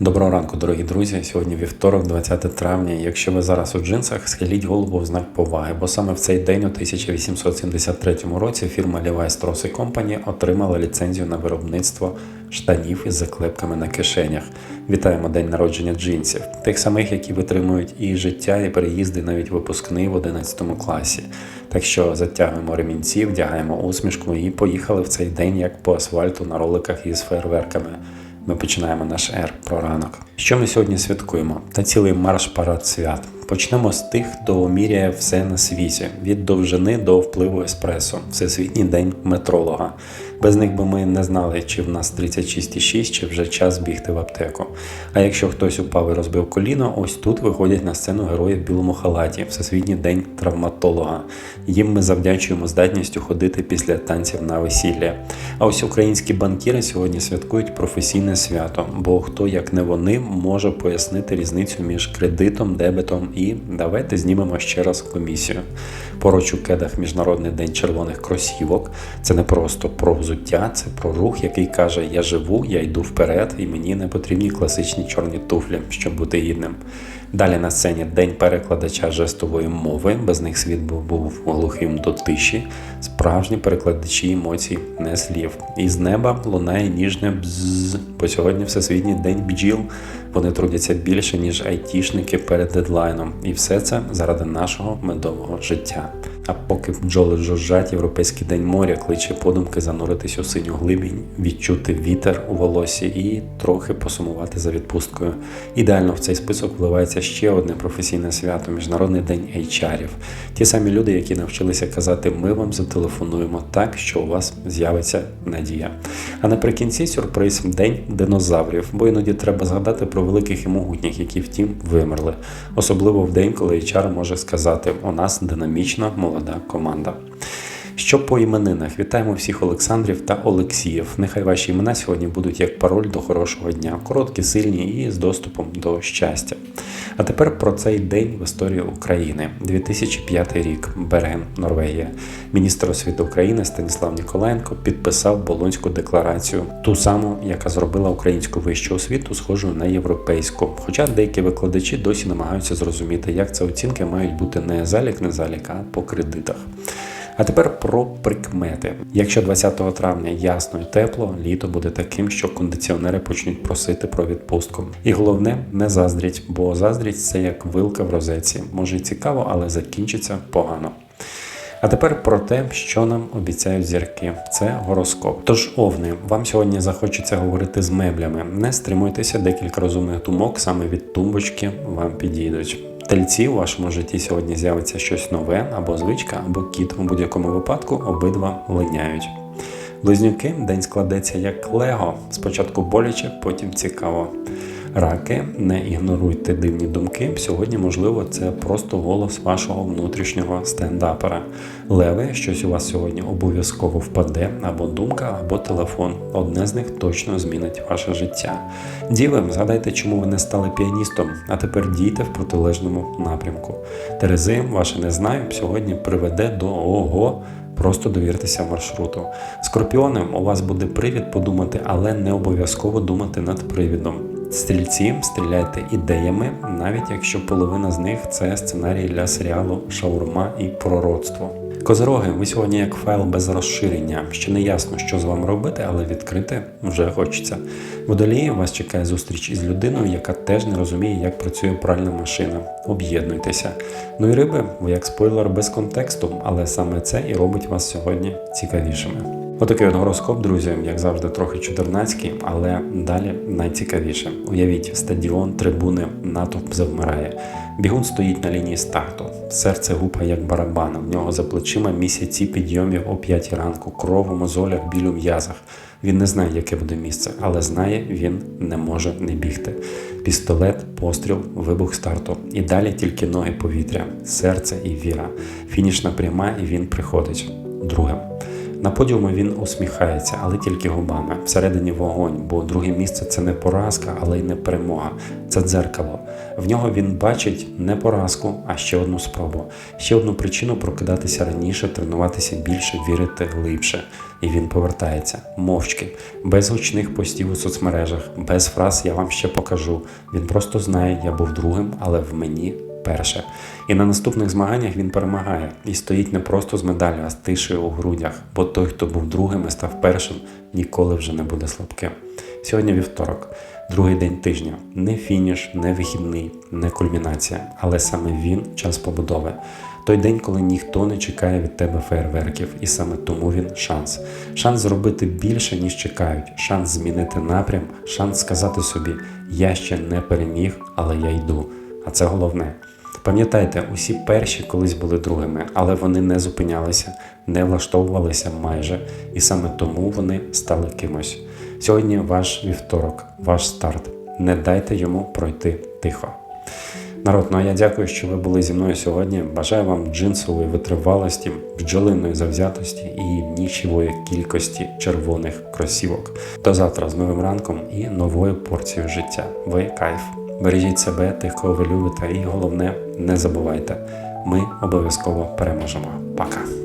Доброго ранку, дорогі друзі. Сьогодні вівторок, 20 травня. Якщо ви зараз у джинсах, схиліть голову в знак поваги, бо саме в цей день, у 1873 році, фірма Levi Strauss Company отримала ліцензію на виробництво штанів із заклепками на кишенях. Вітаємо день народження джинсів, тих самих, які витримують і життя, і переїзди, навіть випускний в 11 класі. Так що затягуємо ремінці, вдягаємо усмішку і поїхали в цей день як по асфальту на роликах із фейерверками. Ми починаємо наш ер про ранок. Що ми сьогодні святкуємо? Та цілий марш парад свят. Почнемо з тих, хто міряє все на світі від довжини до впливу еспресо, всесвітній день метролога. Без них би ми не знали, чи в нас 36,6, чи вже час бігти в аптеку. А якщо хтось упав і розбив коліно, ось тут виходять на сцену герої в білому халаті, Всесвітній день травматолога. Їм ми завдячуємо здатністю ходити після танців на весілля. А ось українські банкіри сьогодні святкують професійне свято, бо хто як не вони може пояснити різницю між кредитом, дебетом і давайте знімемо ще раз комісію. Поруч у кедах Міжнародний день червоних кросівок. Це не просто про взуття, це про рух, який каже: Я живу, я йду вперед, і мені не потрібні класичні чорні туфлі, щоб бути гідним. Далі на сцені день перекладача жестової мови. Без них світ був, глухим до тиші. Справжні перекладачі емоцій, не слів. І з неба лунає ніжне бзз, бо сьогодні всесвітній день бджіл. Вони трудяться більше, ніж айтішники перед дедлайном. І все це заради нашого медового життя. А поки бджоли жужжать, європейський день моря кличе подумки зануритись у синю глибінь, відчути вітер у волосі і трохи посумувати за відпусткою. Ідеально в цей список вливається ще одне професійне свято Міжнародний день HR-ів. Ті самі люди, які навчилися казати, ми вам зателефонуємо так, що у вас з'явиться надія. А наприкінці сюрприз день динозаврів, бо іноді треба згадати про великих і могутніх, які втім вимерли. Особливо в день, коли HR може сказати, у нас динамічна молода команда. Що по іменинах? Вітаємо всіх Олександрів та Олексіїв. Нехай ваші імена сьогодні будуть як пароль до хорошого дня, короткі, сильні і з доступом до щастя. А тепер про цей день в історії України. 2005 рік, Берген, Норвегія. Міністр освіти України Станіслав Ніколаєнко підписав Болонську декларацію, ту саму, яка зробила українську вищу освіту, схожою на європейську. Хоча деякі викладачі досі намагаються зрозуміти, як це оцінки мають бути не залік, не залік, а по кредитах. А тепер про прикмети. Якщо 20 травня ясно і тепло, літо буде таким, що кондиціонери почнуть просити про відпустку. І головне, не заздріть, бо заздрість це як вилка в розеці. Може й цікаво, але закінчиться погано. А тепер про те, що нам обіцяють зірки. Це гороскоп. Тож, овни, вам сьогодні захочеться говорити з меблями. Не стримуйтеся, декілька розумних думок саме від тумбочки вам підійдуть. Тельці у вашому житті сьогодні з'явиться щось нове, або звичка, або кіт. У будь-якому випадку обидва линяють. Близнюки день складеться як лего. Спочатку боляче, потім цікаво. Раки, не ігноруйте дивні думки. Сьогодні, можливо, це просто голос вашого внутрішнього стендапера. Леви, щось у вас сьогодні обов'язково впаде, або думка, або телефон. Одне з них точно змінить ваше життя. Діви, згадайте, чому ви не стали піаністом, а тепер дійте в протилежному напрямку. Терези, ваше не знаю, сьогодні приведе до ого. Просто довіртеся маршруту. Скорпіони, у вас буде привід подумати, але не обов'язково думати над привідом. Стрільці, стріляйте ідеями, навіть якщо половина з них це сценарій для серіалу Шаурма і пророцтво. Козороги, ви сьогодні як файл без розширення. Ще не ясно, що з вами робити, але відкрити вже хочеться. Водолії вас чекає зустріч із людиною, яка теж не розуміє, як працює пральна машина. Об'єднуйтеся. Ну і риби, ви як спойлер без контексту, але саме це і робить вас сьогодні цікавішими. Отакий от гороскоп, друзі, як завжди, трохи чудернацький, але далі найцікавіше. Уявіть, стадіон, трибуни, натовп завмирає. Бігун стоїть на лінії старту, серце гупає як барабан, в нього за плечима місяці підйомів о 5 ранку, кров у мозолях, біль у м'язах. Він не знає, яке буде місце, але знає, він не може не бігти. Пістолет, постріл, вибух старту. І далі тільки ноги повітря, серце і віра. Фінішна пряма, і він приходить. Друге. На подіумі він усміхається, але тільки губами. Всередині вогонь, бо друге місце це не поразка, але й не перемога. Це дзеркало. В нього він бачить не поразку, а ще одну спробу, ще одну причину прокидатися раніше, тренуватися більше, вірити глибше. І він повертається мовчки, без гучних постів у соцмережах, без фраз Я вам ще покажу. Він просто знає, я був другим, але в мені перше. І на наступних змаганнях він перемагає і стоїть не просто з медаллю, а з тишею у грудях, бо той, хто був другим і став першим, ніколи вже не буде слабким. Сьогодні вівторок, другий день тижня, не фініш, не вихідний, не кульмінація, але саме він час побудови. Той день, коли ніхто не чекає від тебе фейерверків, і саме тому він шанс. Шанс зробити більше, ніж чекають, шанс змінити напрям, шанс сказати собі: я ще не переміг, але я йду. А це головне. Пам'ятайте, усі перші колись були другими, але вони не зупинялися, не влаштовувалися майже, і саме тому вони стали кимось. Сьогодні ваш вівторок, ваш старт. Не дайте йому пройти тихо. Народ, ну а я дякую, що ви були зі мною сьогодні. Бажаю вам джинсової витривалості, бджолиної завзятості і нічівої кількості червоних кросівок. До завтра з новим ранком і новою порцією життя. Ви кайф. Бережіть себе, тих, кого ви любите, і головне, не забувайте, ми обов'язково переможемо. Пока.